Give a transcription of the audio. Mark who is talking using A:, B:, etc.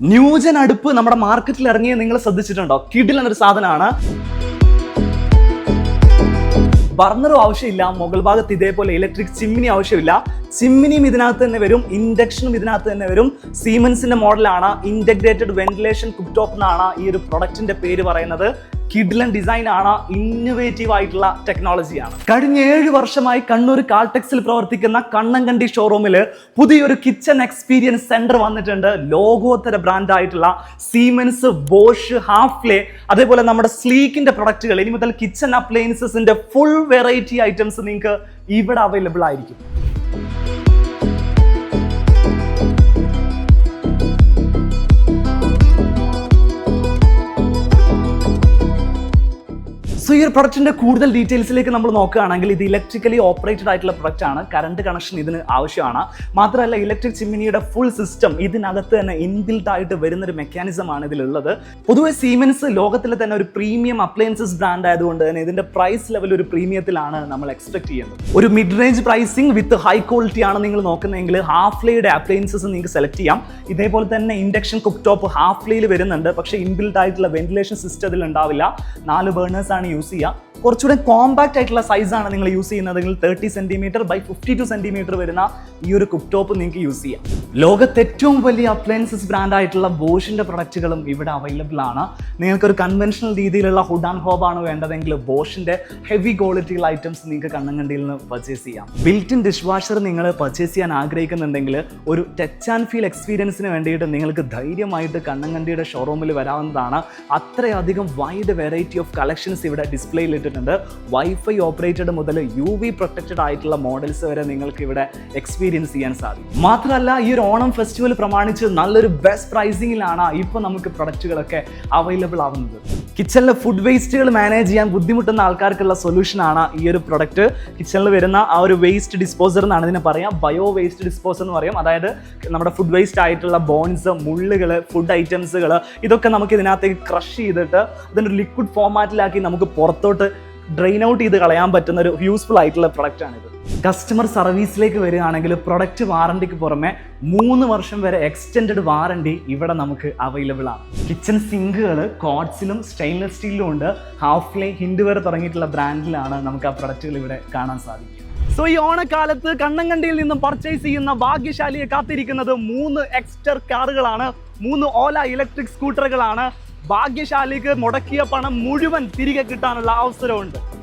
A: New gen അടുപ്പ് നമ്മുടെ മാർക്കറ്റിൽ ഇറങ്ങിയ നിങ്ങൾ ശ്രദ്ധിച്ചിട്ടുണ്ടോ? കിഡിൽ എന്നൊരു സാധനമാണ്. ബർണറും ആവശ്യമില്ല മുകൾ ഭാഗത്ത് ഇതേപോലെ ഇലക്ട്രിക് ചിമ്മിനി ആവശ്യമില്ല. ചിമ്മിനിയും ഇതിനകത്ത് തന്നെ വരും ഇൻഡക്ഷനും ഇതിനകത്ത് തന്നെ വരും. സീമൻസിന്റെ മോഡലാണ് ഇന്റഗ്രേറ്റഡ് വെന്റിലേഷൻ കുക്ടോപ്പ് എന്നാണ് ഈ ഒരു പ്രൊഡക്റ്റിന്റെ പേര് പറയുന്നത്. കിഡ്ലൻ ഡിസൈൻ ആണ് ഇന്നോവേറ്റീവ് ആയിട്ടുള്ള ടെക്നോളജിയാണ് കഴിഞ്ഞ ഏഴ് വർഷമായി കണ്ണൂർ കാൾടെക്സിൽ പ്രവർത്തിക്കുന്ന കണ്ണങ്കണ്ടി ഷോറൂമിൽ പുതിയൊരു കിച്ചൺ എക്സ്പീരിയൻസ് സെന്റർ വന്നിട്ടുണ്ട്. ലോകോത്തര ബ്രാൻഡ് ആയിട്ടുള്ള സീമെൻസ് ബോഷ് ഹാഫ്ലെ അതേപോലെ നമ്മുടെ സ്ലീക്കിന്റെ പ്രൊഡക്റ്റുകൾ ഇനി മുതൽ കിച്ചൺ അപ്ലയൻസസിന്റെ ഫുൾ വെറൈറ്റി ഐറ്റംസ് നിങ്ങൾക്ക് ഇവിടെ അവൈലബിൾ ആയിരിക്കും. സോ ഈ ഒരു പ്രൊഡക്റ്റിന്റെ കൂടുതൽ ഡീറ്റെയിൽസിലേക്ക് നമ്മൾ നോക്കുകയാണെങ്കിൽ ഇത് ഇലക്ട്രിക്കലി ഓപ്പറേറ്റഡ് ആയിട്ടുള്ള പ്രൊഡക്റ്റ് ആണ്. കറണ്ട് കണക്ഷൻ ഇതിന് ആവശ്യമാണ്. മാത്രമല്ല ഇലക്ട്രിക് ചിമ്മിനിയുടെ ഫുൾ സിസ്റ്റം ഇതിനകത്ത് തന്നെ ഇൻബിൽഡ് ആയിട്ട് വരുന്ന ഒരു മെക്കാനിസം ആണ് ഇതിലുള്ളത്. പൊതുവെ സീമെൻസ് ലോകത്തിലെ തന്നെ ഒരു പ്രീമിയം അപ്ലയൻസസ് ബ്രാൻഡ് ആയതുകൊണ്ട് തന്നെ ഇതിന്റെ പ്രൈസ് ലെവൽ ഒരു പ്രീമിയത്തിലാണ് നമ്മൾ എക്സ്പെക്ട് ചെയ്യുന്നത്. ഒരു mid range pricing with high quality ആണ് നിങ്ങൾ നോക്കുന്നതെങ്കിൽ ഹാഫ് ലേയുടെ അപ്ലയൻസസ് നിങ്ങൾക്ക് സെലക്ട് ചെയ്യാം. ഇതേപോലെ തന്നെ ഇൻഡക്ഷൻ കുക്ക് ടോപ്പ് ഹാഫ് ലേയിൽ വരുന്നുണ്ട്. പക്ഷേ ഇൻബിൽഡ് ആയിട്ടുള്ള വെന്റിലേഷൻ സിസ്റ്റം ഇതിൽ ഉണ്ടാവില്ല. നാല് ബേണേഴ്സ് ആണ് യൂസ് ചെയ്യുക കുറച്ചുകൂടെ കോമ്പാക്ട് ആയിട്ടുള്ള സൈസാണ് നിങ്ങൾ യൂസ് ചെയ്യുന്നതെങ്കിൽ thirty centimetre by fifty two centimetre വരുന്ന ഈ ഒരു കുക്ക് ടോപ്പ് നിങ്ങൾക്ക് യൂസ് ചെയ്യാം. ലോകത്തെ ഏറ്റവും വലിയ അപ്ലയൻസസ് ബ്രാൻഡായിട്ടുള്ള ബോഷിന്റെ പ്രൊഡക്റ്റുകളും ഇവിടെ അവൈലബിൾ ആണ്. നിങ്ങൾക്കൊരു കൺവെൻഷണൽ രീതിയിലുള്ള ഹുഡ് ആൻഡ് ഹോബ് ആണ് വേണ്ടതെങ്കിൽ ബോഷിന്റെ ഹെവി ക്വാളിറ്റിയുള്ള ഐറ്റംസ് നിങ്ങൾക്ക് കണ്ണങ്കണ്ടിയിൽ നിന്ന് പർച്ചേസ് ചെയ്യാം. ബിൽറ്റ് ഇൻ ഡിഷ് വാഷർ നിങ്ങൾ പർച്ചേസ് ചെയ്യാൻ ആഗ്രഹിക്കുന്നുണ്ടെങ്കിൽ ഒരു ടച്ച് ആൻഡ് ഫീൽ എക്സ്പീരിയൻസിന് വേണ്ടിയിട്ട് നിങ്ങൾക്ക് ധൈര്യമായിട്ട് കണ്ണങ്കണ്ടിയുടെ ഷോറൂമിൽ വരാവുന്നതാണ്. അത്രയധികം വൈഡ് വെറൈറ്റി ഓഫ് കളക്ഷൻസ് ഇവിടെ ഡിസ്പ്ലേയിൽ ഇട്ടിട്ടുണ്ട്. വൈഫൈ ഓപ്പറേറ്റഡ് മുതൽ യു വി പ്രൊട്ടക്റ്റഡ് ആയിട്ടുള്ള മോഡൽസ് വരെ നിങ്ങൾക്ക് ഇവിടെ എക്സ്പീരിയൻസ് ചെയ്യാൻ സാധിക്കും. മാത്രമല്ല ഈ ഒരു ഓണം ഫെസ്റ്റിവൽ പ്രമാണിച്ച് നല്ലൊരു ബെസ്റ്റ് പ്രൈസിങ്ങിലാണ് ഇപ്പോൾ നമുക്ക് പ്രൊഡക്റ്റുകളൊക്കെ അവൈലബിൾ ആവുന്നത്. കിച്ചണിലെ ഫുഡ് വേസ്റ്റുകൾ മാനേജ് ചെയ്യാൻ ബുദ്ധിമുട്ടുന്ന ആൾക്കാർക്കുള്ള സൊല്യൂഷനാണ് ഈ ഒരു പ്രൊഡക്റ്റ് കിച്ചണിൽ വരുന്ന ആ ഒരു വേസ്റ്റ് ഡിസ്പോസർ എന്നാണ് ഇതിനെ പറയാം. ബയോ വേസ്റ്റ് ഡിസ്പോസർ എന്ന് പറയും. അതായത് നമ്മുടെ ഫുഡ് വേസ്റ്റ് ആയിട്ടുള്ള ബോൺസ് മുള്ളുകൾ ഫുഡ് ഐറ്റംസുകൾ ഇതൊക്കെ നമുക്ക് ഇതിനകത്തേക്ക് ക്രഷ് ചെയ്തിട്ട് അതിന്റെ ഒരു ലിക്വിഡ് ഫോമാറ്റിലാക്കി നമുക്ക് പുറത്തോട്ട് ഡ്രെയിൻ ഔട്ട് ചെയ്ത് കളയാൻ പറ്റുന്ന ഒരു യൂസ്ഫുൾ ആയിട്ടുള്ള പ്രൊഡക്റ്റ് ആണിത്. കസ്റ്റമർ സർവീസിലേക്ക് വരികയാണെങ്കിൽ പ്രൊഡക്റ്റ് വാറണ്ടിക്ക് പുറമെ മൂന്ന് വർഷം വരെ എക്സ്റ്റെൻഡ് വാറണ്ടി ഇവിടെ നമുക്ക് അവൈലബിൾ ആണ്. കിച്ചൺ സിങ്കുകൾ കോഡ്സിലും സ്റ്റെയിൻലെസ് സ്റ്റീലിലും ഉണ്ട്. ഹാഫ് ലൈ വരെ തുടങ്ങിയിട്ടുള്ള ബ്രാൻഡിലാണ് നമുക്ക് ആ പ്രൊഡക്റ്റുകൾ ഇവിടെ കാണാൻ സാധിക്കും സോ ഈ ഓണക്കാലത്ത് കണ്ണങ്കണ്ടിയിൽ നിന്നും പർച്ചേസ് ചെയ്യുന്ന ഭാഗ്യശാലിയെ കാത്തിരിക്കുന്നത് മൂന്ന് എക്സ്റ്റർ കാറുകളാണ് മൂന്ന് ഓല ഇലക്ട്രിക് സ്കൂട്ടറുകളാണ് ഭാഗ്യശാലിക്ക് മുടക്കിയ പണം മുഴുവൻ തിരികെ കിട്ടാനുള്ള അവസരമുണ്ട്.